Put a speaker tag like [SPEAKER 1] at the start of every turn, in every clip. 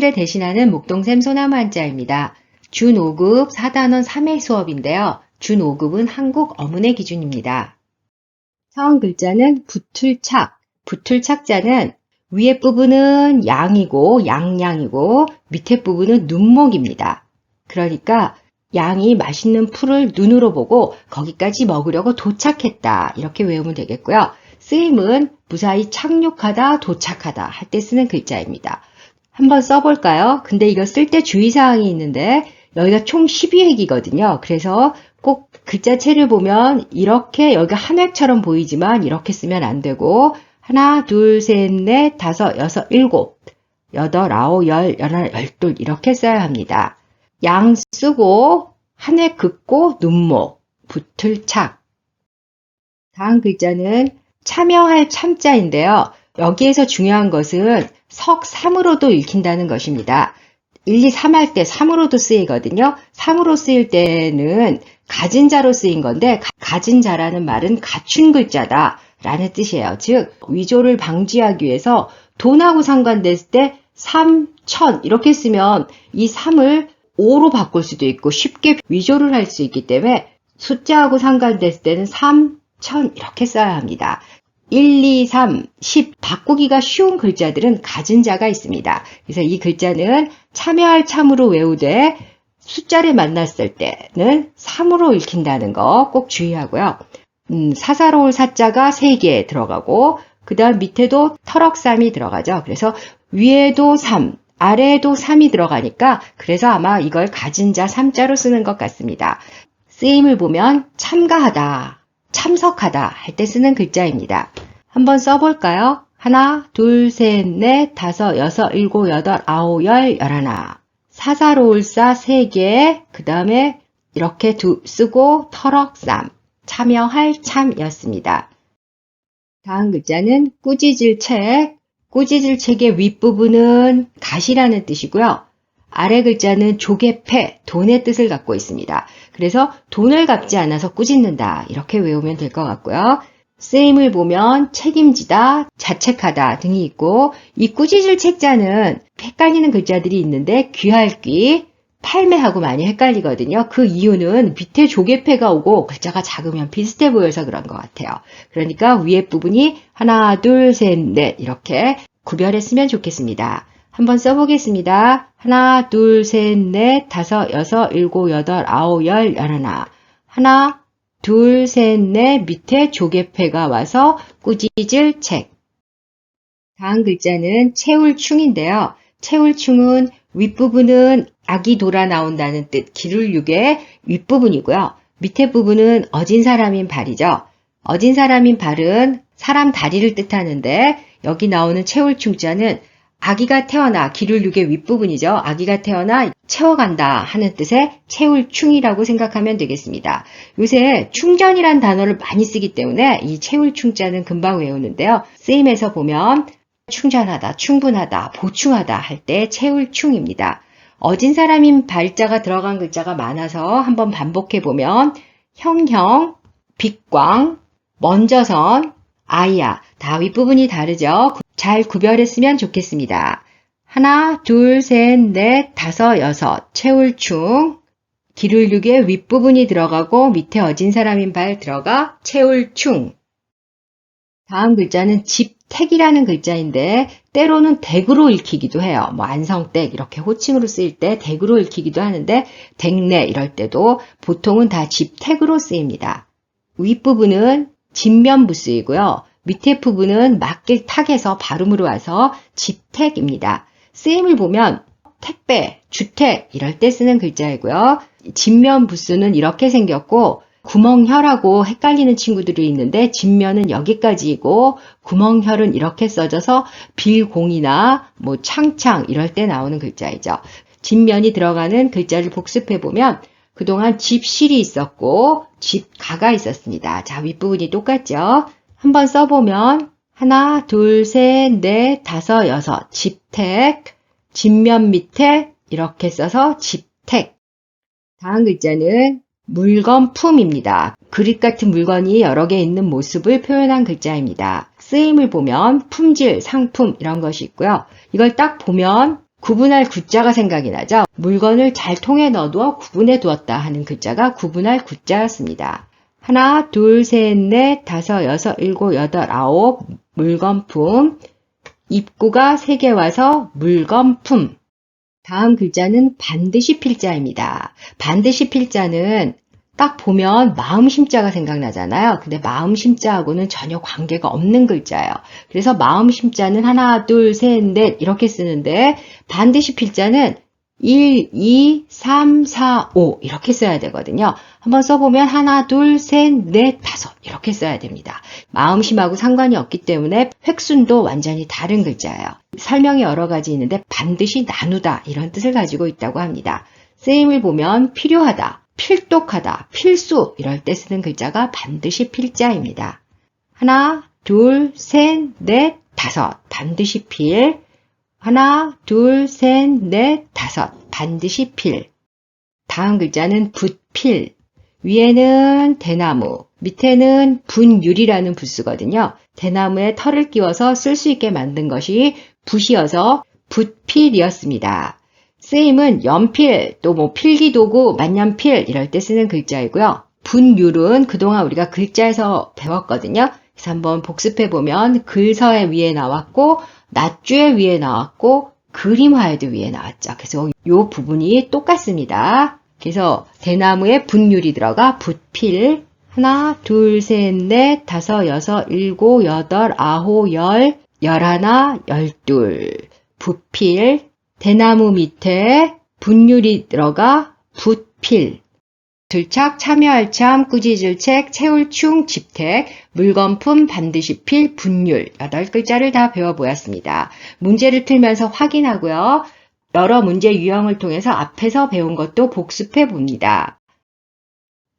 [SPEAKER 1] 펜슬을 대신하는 목동샘 소나무 한자입니다. 준 5급 4단원 3회 수업인데요. 준 5급은 한국 어문의 기준입니다. 처음 글자는 붙을착. 붙을착자는 위에 부분은 양이고 양양이고 밑에 부분은 눈목입니다. 그러니까 양이 맛있는 풀을 눈으로 보고 거기까지 먹으려고 도착했다. 이렇게 외우면 되겠고요. 쓰임은 무사히 착륙하다, 도착하다 할 때 쓰는 글자입니다. 한번 써볼까요? 근데 이거 쓸 때 주의사항이 있는데 여기가 총 12획이거든요. 그래서 꼭 글자체를 보면 이렇게 여기가 한 획처럼 보이지만 이렇게 쓰면 안 되고 하나, 둘, 셋, 넷, 다섯, 여섯, 일곱, 여덟, 아홉, 열, 열하나, 열둘 이렇게 써야 합니다. 양 쓰고 한 획 긋고 눈목, 붙을 착. 다음 글자는 참여할 참자인데요. 여기에서 중요한 것은 석 3으로도 읽힌다는 것입니다. 1, 2, 3 할 때 3으로도 쓰이거든요. 3으로 쓰일 때는 가진 자로 쓰인 건데 가진 자라는 말은 갖춘 글자다 라는 뜻이에요. 즉 위조를 방지하기 위해서 돈하고 상관됐을 때 3, 1000 이렇게 쓰면 이 3을 5로 바꿀 수도 있고 쉽게 위조를 할 수 있기 때문에 숫자하고 상관됐을 때는 3, 1000 이렇게 써야 합니다. 1, 2, 3, 10 바꾸기가 쉬운 글자들은 가진 자가 있습니다. 그래서 이 글자는 참여할 참으로 외우되 숫자를 만났을 때는 3으로 읽힌다는 거 꼭 주의하고요. 음, 사사로울 사자가 3개 들어가고 그 다음 밑에도 터럭삼이 들어가죠. 그래서 위에도 3, 아래에도 3이 들어가니까 그래서 아마 이걸 가진 자 3자로 쓰는 것 같습니다. 쓰임을 보면 참가하다, 참석하다 할 때 쓰는 글자입니다. 한번 써볼까요? 하나, 둘, 셋, 넷, 다섯, 여섯, 일곱, 여덟, 아홉, 열, 열하나. 사사로울사 세 개, 그 다음에 이렇게 두, 쓰고 터럭쌈, 참여할 참이었습니다. 다음 글자는 꾸짖을 책. 꾸짖을 책의 윗부분은 가시라는 뜻이고요. 아래 글자는 조개패, 돈의 뜻을 갖고 있습니다. 그래서 돈을 갚지 않아서 꾸짖는다. 이렇게 외우면 될 것 같고요. 쓰임을 보면 책임지다, 자책하다 등이 있고 이 꾸짖을 책자는 헷갈리는 글자들이 있는데 귀할 귀, 팔매하고 많이 헷갈리거든요. 그 이유는 밑에 조개패가 오고 글자가 작으면 비슷해 보여서 그런 것 같아요. 그러니까 위에 부분이 하나, 둘, 셋, 넷 이렇게 구별했으면 좋겠습니다. 한번 써보겠습니다. 하나, 둘, 셋, 넷, 다섯, 여섯, 일곱, 여덟, 아홉, 열, 열하나. 하나, 둘, 셋, 넷 밑에 조개패가 와서 꾸짖을 책. 다음 글자는 채울충인데요. 채울충은 윗부분은 악이 돌아 나온다는 뜻, 기를 육의 윗부분이고요. 밑에 부분은 어진 사람인 발이죠. 어진 사람인 발은 사람 다리를 뜻하는데 여기 나오는 채울충자는 아기가 태어나 기를 육의 윗부분이죠. 아기가 태어나 채워간다 하는 뜻의 채울충이라고 생각하면 되겠습니다. 요새 충전이란 단어를 많이 쓰기 때문에 이 채울충자는 금방 외우는데요. 쓰임에서 보면 충전하다, 충분하다, 보충하다 할 때 채울충입니다. 어진 사람인 발자가 들어간 글자가 많아서 한번 반복해 보면 형형, 빛광, 먼저선, 아이야 다 윗부분이 다르죠. 잘 구별했으면 좋겠습니다. 하나, 둘, 셋, 넷, 다섯, 여섯. 채울충. 기를 육의 윗부분이 들어가고 밑에 어진 사람인 발 들어가 채울충. 다음 글자는 집택이라는 글자인데 때로는 댁으로 읽히기도 해요. 뭐 안성댁 이렇게 호칭으로 쓰일 때 댁으로 읽히기도 하는데 댁내 이럴 때도 보통은 다 집택으로 쓰입니다. 윗부분은 진면부 쓰이고요. 밑에 부분은 맡길 탁에서 발음으로 와서 집택입니다. 쓰임을 보면 택배, 주택 이럴 때 쓰는 글자이고요. 진면 부수는 이렇게 생겼고 구멍혈하고 헷갈리는 친구들이 있는데 진면은 여기까지이고 구멍혈은 이렇게 써져서 빌공이나 뭐 창창 이럴 때 나오는 글자이죠. 진면이 들어가는 글자를 복습해 보면 그동안 집실이 있었고 집가가 있었습니다. 자, 윗부분이 똑같죠? 한번 써보면 하나, 둘, 셋, 넷, 다섯, 여섯 집택 집면 밑에 이렇게 써서 집택 다음 글자는 물건 품입니다. 그릇 같은 물건이 여러 개 있는 모습을 표현한 글자입니다. 쓰임을 보면 품질, 상품 이런 것이 있고요. 이걸 딱 보면 구분할 구자가 생각이 나죠? 물건을 잘 통에 넣어두어 구분해 두었다 하는 글자가 구분할 구자였습니다. 하나, 둘, 셋, 넷, 다섯, 여섯, 일곱, 여덟, 아홉, 물건품. 입구가 세개 와서 물건품. 다음 글자는 반드시 필자입니다. 반드시 필자는 딱 보면 마음 심자가 생각나잖아요. 근데 마음 심자하고는 전혀 관계가 없는 글자예요. 그래서 마음 심자는 하나, 둘, 셋, 넷 이렇게 쓰는데 반드시 필자는 1, 2, 3, 4, 5 이렇게 써야 되거든요. 한번 써보면 하나, 둘, 셋, 넷, 다섯 이렇게 써야 됩니다. 마음심하고 상관이 없기 때문에 획순도 완전히 다른 글자예요. 설명이 여러 가지 있는데 반드시 나누다 이런 뜻을 가지고 있다고 합니다. 쓰임을 보면 필요하다, 필독하다, 필수 이럴 때 쓰는 글자가 반드시 필자입니다. 하나, 둘, 셋, 넷, 다섯 반드시 필 하나, 둘, 셋, 넷, 다섯. 반드시 필. 다음 글자는 붓필. 위에는 대나무, 밑에는 분율이라는 부스거든요. 대나무에 털을 끼워서 쓸 수 있게 만든 것이 붓이어서 붓필이었습니다. 쓰임은 연필, 또 뭐 필기도구, 만년필 이럴 때 쓰는 글자이고요. 분율은 그동안 우리가 글자에서 배웠거든요. 그래서 한번 복습해 보면 글서의 위에 나왔고 낫주의 위에 나왔고 그림화에도 위에 나왔죠. 그래서 이 부분이 똑같습니다. 그래서 대나무에 분율이 들어가 붓필 하나, 둘, 셋, 넷, 다섯, 여섯, 일곱, 여덟, 아홉, 열, 열하나, 열둘. 부필 대나무 밑에 분율이 들어가 붓필 들착, 참여할 참, 꾸짖을 책, 채울충, 집택, 물건품, 반드시 필, 분율 여덟 글자를 다 배워보았습니다. 문제를 틀면서 확인하고요. 여러 문제 유형을 통해서 앞에서 배운 것도 복습해 봅니다.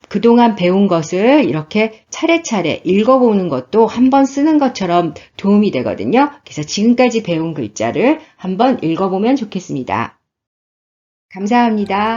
[SPEAKER 1] 그동안 배운 것을 이렇게 차례차례 읽어보는 것도 한번 쓰는 것처럼 도움이 되거든요. 그래서 지금까지 배운 글자를 한번 읽어보면 좋겠습니다. 감사합니다.